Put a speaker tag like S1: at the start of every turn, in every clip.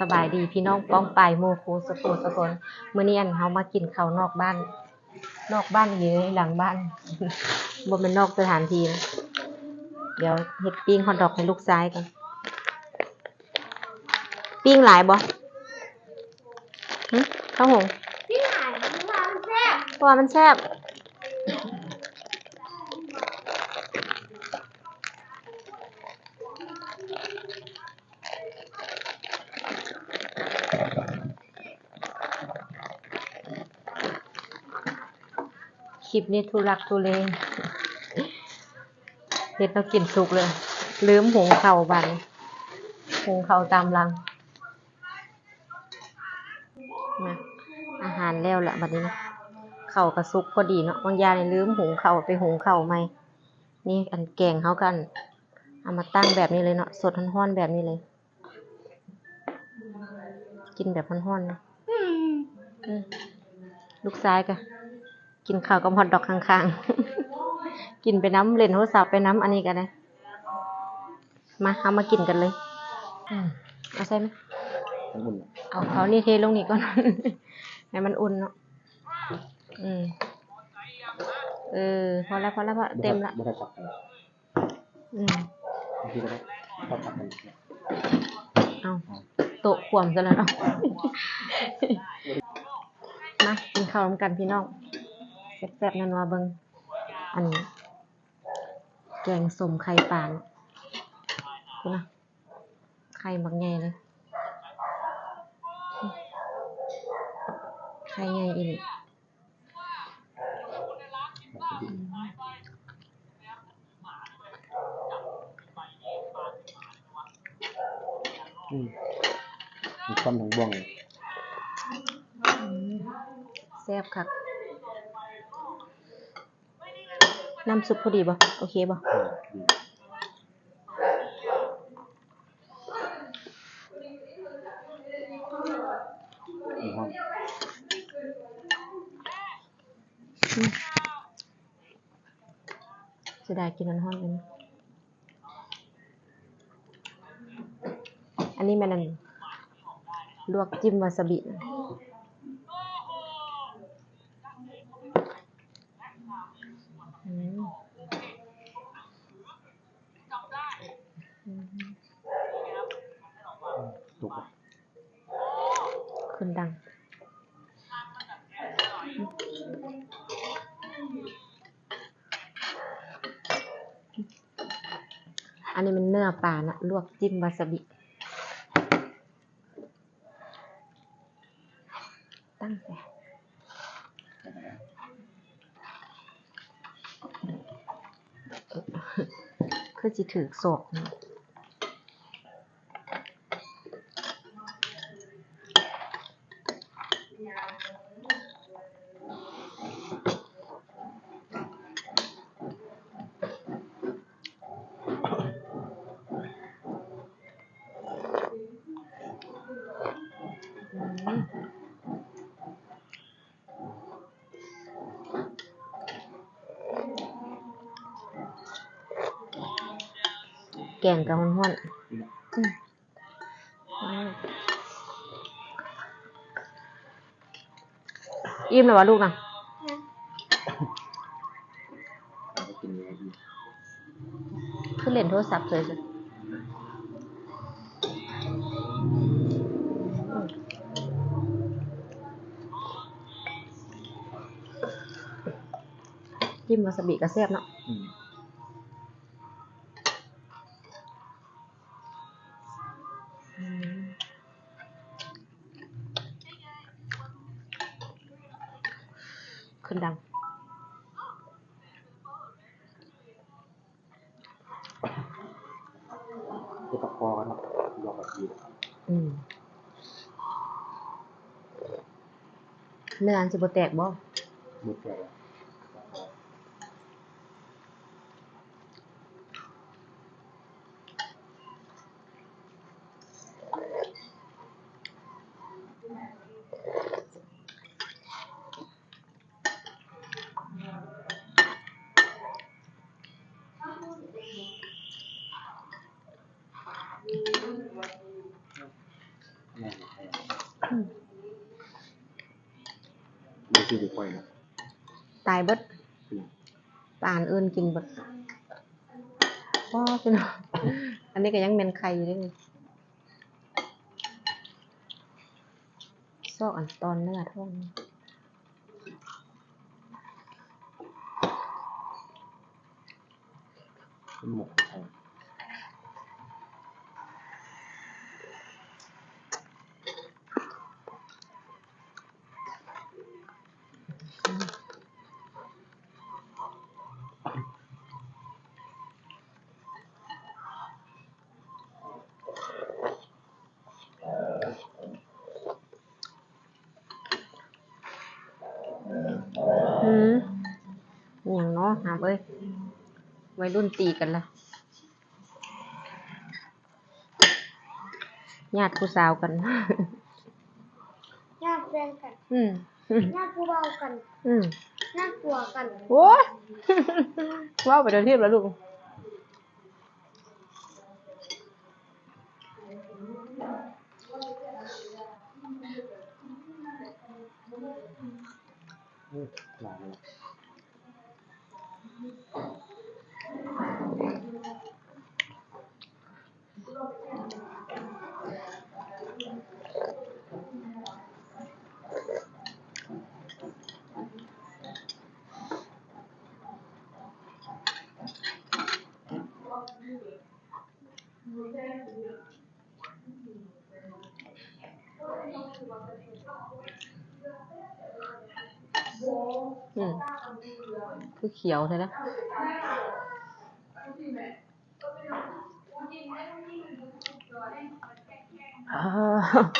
S1: สบายดีพี่น้องป้องปายโมคูสกูสกลมื้อนี้อันเฮามากินข้าวนอกบ้าน นอกบ้านอยู่ในหลังบ้านบ่แม่นนอกสถานที่นะเดี๋ยวเฮ็ดปิ้งฮอทดอกให้ลูกชายก่อนปิ้งหลายบ่หึข้าวหง
S2: ที่ไหนว่ามันแซ่บ
S1: เพราะว่ามันแซ่บค ลิปนี้ทุลักทุเลเฮ็ดแล้วกินสุกเลย ลืมหุงข้าบันหุงข้าตามรังมาอาหารแล้วแหละบัดนี้นะเข่ากระซุกพอดีเนาะบางยางนี่ลืมหงเข่าไปหงเข่าวใหมนี่อันแกงเขากัน เอามาตั้งแบบนี้เลยเนาะสดร้อนๆแบบนี้เลย กินแบบร้อนๆนะลูกซ้ายก็ กินข้าวกับฮอทดอกข้างๆ กินไปน้ำเล่นโทรศัพท์ไปน้ำอันนี้กันนะมาเอามากินกันเลยอืมเอาใส่ไหม
S3: ทั้งหมด
S1: เอาเอานี่เทลงนี่ก่อนให้มันอุ่นเนาะอืมเออพอแล้วพอแล้วพอเต็มละ
S3: ไม่ได้จับกัน
S1: อืม
S3: บางทีก็ได้ก็จับกัน
S1: เอาโตะขวมซะแล้วเนาะมากินข้าวนำกันพี่น้อง แซ่บๆนัวๆเบิงอัน แกงสมไข่ปลาเนาะคุณนะไข่บักใหญ่เลย ไข่ใหญ่อีนี่
S3: อืมมีความทั้งบ้วงเลย
S1: แซ่บครับ น้ำซุปพอดีบ่โอเคบ่
S3: อืมดีมีห้อง
S1: จะได้กินมันห้อนกันอันนี้แม่นันลวกจิ้มวาซาบินะอืมอืม
S3: ถูกปะ
S1: ขึ้นดัง อันนี้มันเนื้อปลานะลวกจิ้มวาซาบิ ตั้งแต่คือจิถือโศกนะ แกงกับห้อนๆอืมอืมอิ่มแล้ววะลูกนะ
S3: เอาไปกินยังไงดี
S1: คือเล่นโทรศัพท์เลยจ้ะ จิ้มวาซาบิก็แซ่บเนาะ
S3: อืม
S1: อืมขึ้นดัง
S3: เดี๋ยวตะคอกันเนาะรอแบบดี
S1: อืมเนื้ออันสิบ่แตกบ่
S3: มืดเลย ที่ดีกว่านะ
S1: ตายเบิด
S3: อืม
S1: ปลาอันอื่นกินเบิดว้าพี่น้องอันนี้ก็ยังเป็นไข่อยู่เด้วยซอกอันตอนเนื้อท่อง
S3: เป็นหมก
S1: หย่างเนาะหามเอ้ยวัยรุ่นตีกันละญาติผู้สาวกัน
S2: ญาติแฟนกัน
S1: อืม
S2: ญาติผู้เบากัน
S1: อืม
S2: ญาติกลัวกัน
S1: โอ้ยว้าวไปเดินเทียบแล้วลูก
S3: อืมหลาย
S1: Thank you. คือเขียวใช่ไหมอ่า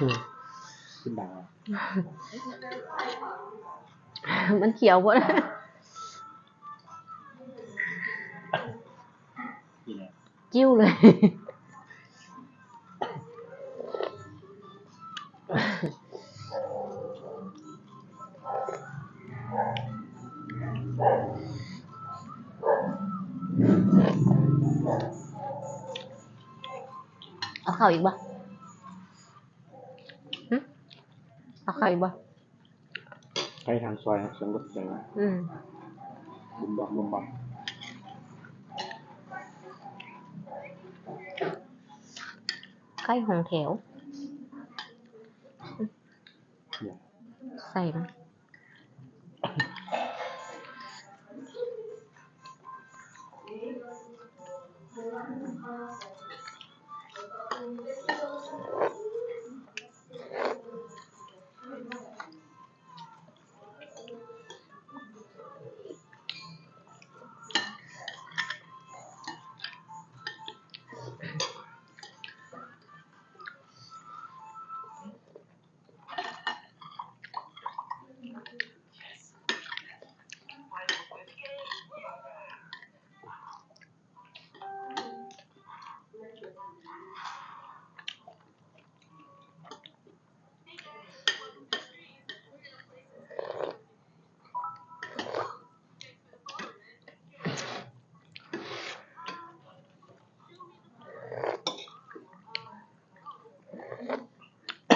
S3: อืมขึ้นดาว
S1: มันเขียวหมด
S3: นี่แหละ
S1: จิ้วเลย เอาเข่าอีกบ่หึเอาเข่าอีกบ่
S3: ไปทาง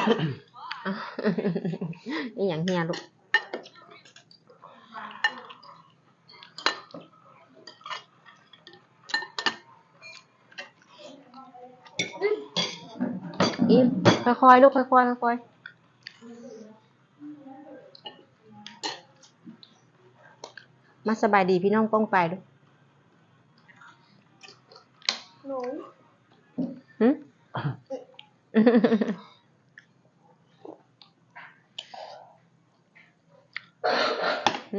S3: นะเสียงรถเลยนะ
S1: อืม
S3: บุมบัมบุมบัม
S1: ไข่หงแถว
S3: เนี่ย
S1: ใส่นะนี่อย่างเฮียลูกอิมค่อยๆลูกค่อยๆค่อยๆมาสบายดีพี่น้องป้องไปลูก
S2: หนู
S1: หึอืม อื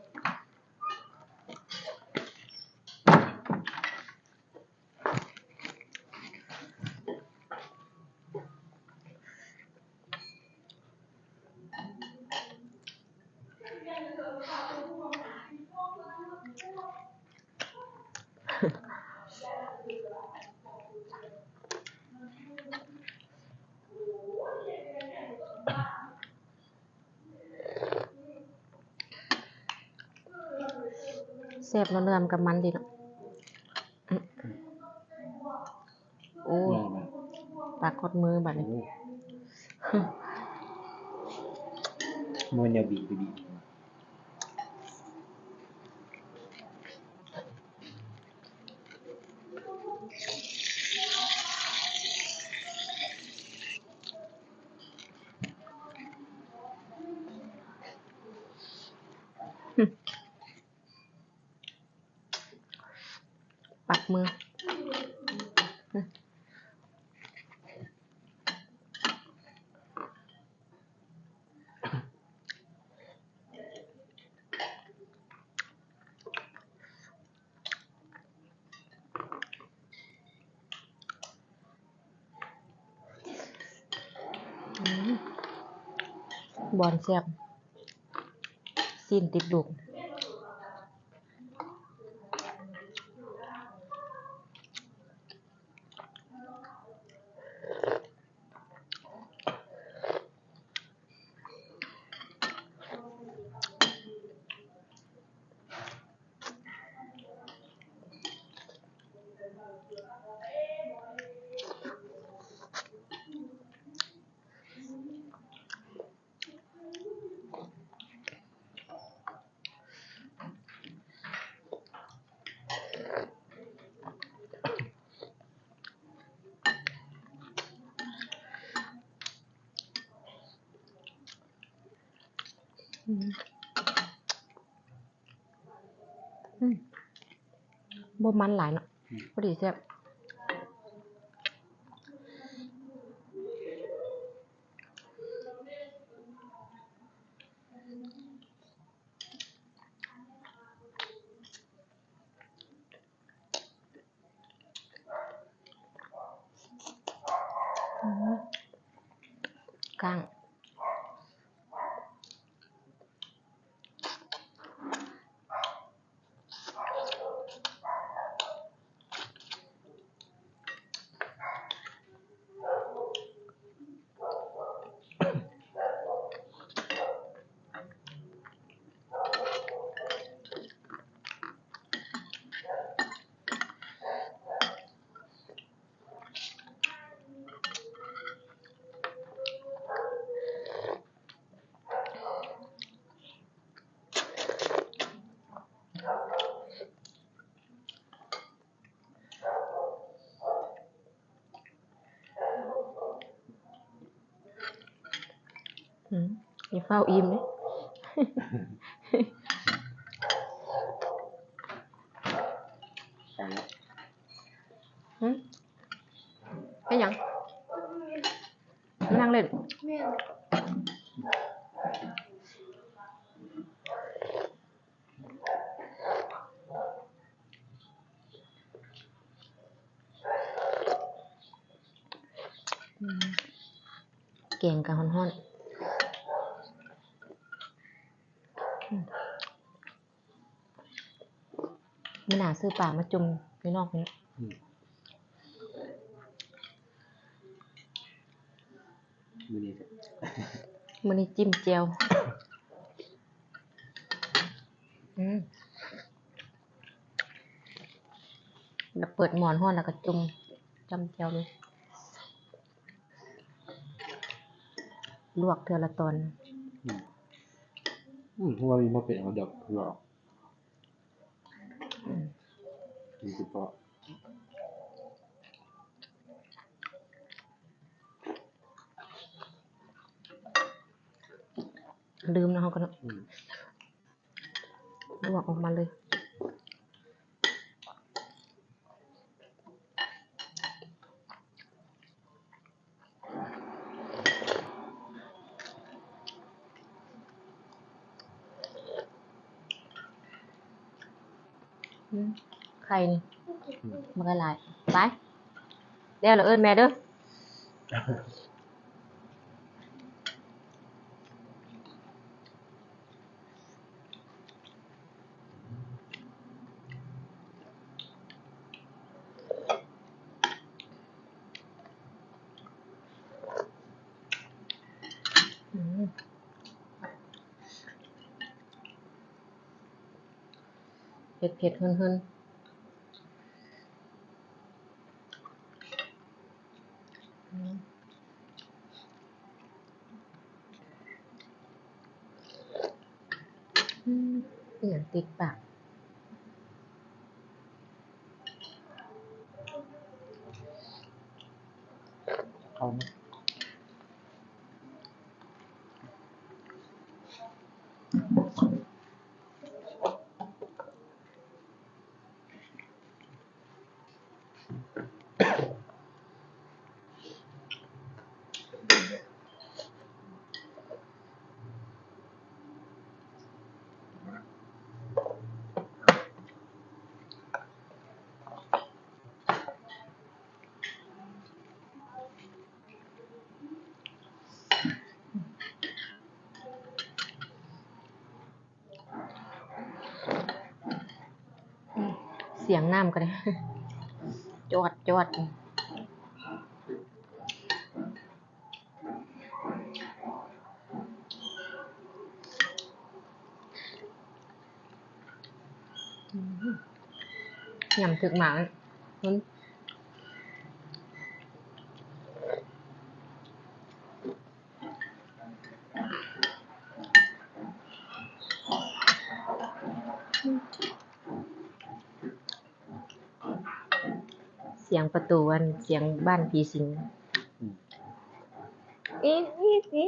S1: แซ่บเนาะเนื้อมันกับมันดีเนาะอืมโอ้ย
S3: แม่
S1: ปากกดมือบัด
S3: แม่
S1: นี้
S3: โอ้มวยเนี่ยบีบไปบีบ
S1: ปักมืออืมอืม บอลแซ่บซีนติดดุก บ่มันหลายเนาะพอดีแซ่บอืมกลาง อย่าเฝ้าอิ่มเลย
S3: ใช่แล้ว
S1: หืมเป็นหยังมานั่งเล่น
S2: แม่น
S1: อืมแกงกับฮ้อนๆอืม ไม่น่าซื้อปลามาจุ่มในนอกนี้
S3: อืมมือนี้จะ
S1: มันนี้จิ้มเจียวอืมแล้วเปิดหมอนห้อนแล้วก็จุ่มจำเจียวเลยลวกเทือละตอน
S3: อืมอืมเพราะว่ามีมาเป็นเอาดอกหลอก
S1: อืม
S3: นี่คือเพราะ
S1: ลืมนะเขาก็เนาะ
S3: อืม
S1: ลวกออกมาเลย อืม ใครนี่มันก็หลายไปเดี๋ยวเราเอิ้นแม่เด้อเผ็ดเผ็ดหึนหึนอืม อืมอหย่างติดปาก สียงน้ำก็ได้จอดจอดอืมยำถึกหมามันเสียงประตูอันเสียงบ้านผีสิง
S3: อืม
S1: อีกอี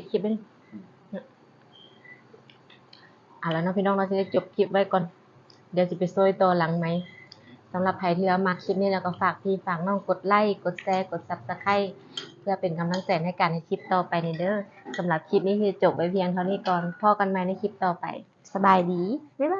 S1: ปิดคลิปเลยอะแล้วเนาะพี่น้องเราจะได้จบคลิปไว้ก่อน เดี๋ยวจะไปโซยตัวหลังไหมสำหรับใครที่แล้วมาคลิปนี้แล้วก็ฝากพี่ฝากน้องกดไลค์กดแชร์กดซับสไครต์เพื่อเป็นกำลังใจในการในคลิปต่อไปในเด้อสำหรับคลิปนี้คือจบไปเพียงเท่านี้ก่อนพ่อกันใหม่ในคลิปต่อไป สบายดี บ๊ายบาย